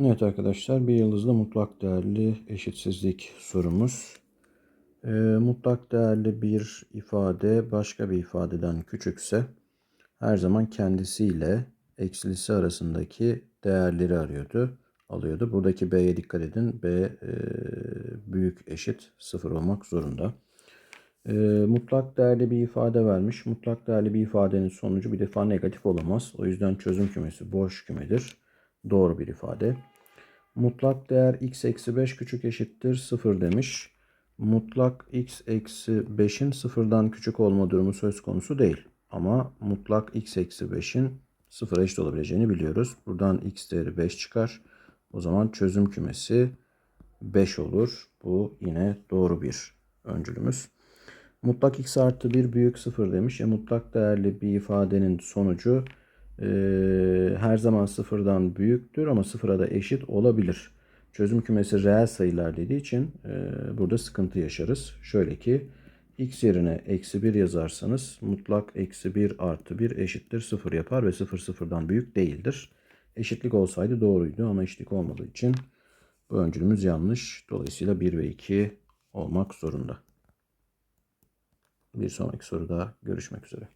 Evet arkadaşlar bir yıldızlı mutlak değerli eşitsizlik sorumuz. Ee, mutlak değerli bir ifade başka bir ifadeden küçükse her zaman kendisiyle eksilisi arasındaki değerleri arıyordu, alıyordu. Buradaki B'ye dikkat edin. B e, büyük eşit sıfır olmak zorunda. E, mutlak değerli bir ifade vermiş. Mutlak değerli bir ifadenin sonucu bir defa negatif olamaz. O yüzden çözüm kümesi boş kümedir. Doğru bir ifade. Mutlak değer x eksi 5 küçük eşittir 0 demiş. Mutlak x eksi 5'in sıfırdan küçük olma durumu söz konusu değil. Ama mutlak x eksi 5'in sıfıra eşit olabileceğini biliyoruz. Buradan x değeri 5 çıkar. O zaman çözüm kümesi 5 olur. Bu yine doğru bir öncülümüz. Mutlak x artı 1 büyük 0 demiş. E, mutlak değerli bir ifadenin sonucu e, her zaman sıfırdan büyüktür ama sıfıra da eşit olabilir. Çözüm kümesi reel sayılar dediği için e, burada sıkıntı yaşarız. Şöyle ki x yerine eksi 1 yazarsanız mutlak eksi 1 artı 1 eşittir 0 yapar ve 0 sıfırdan büyük değildir. Eşitlik olsaydı doğruydu ama eşitlik olmadığı için bu öncülümüz yanlış. Dolayısıyla 1 ve 2 olmak zorunda. Bir sonraki soruda görüşmek üzere.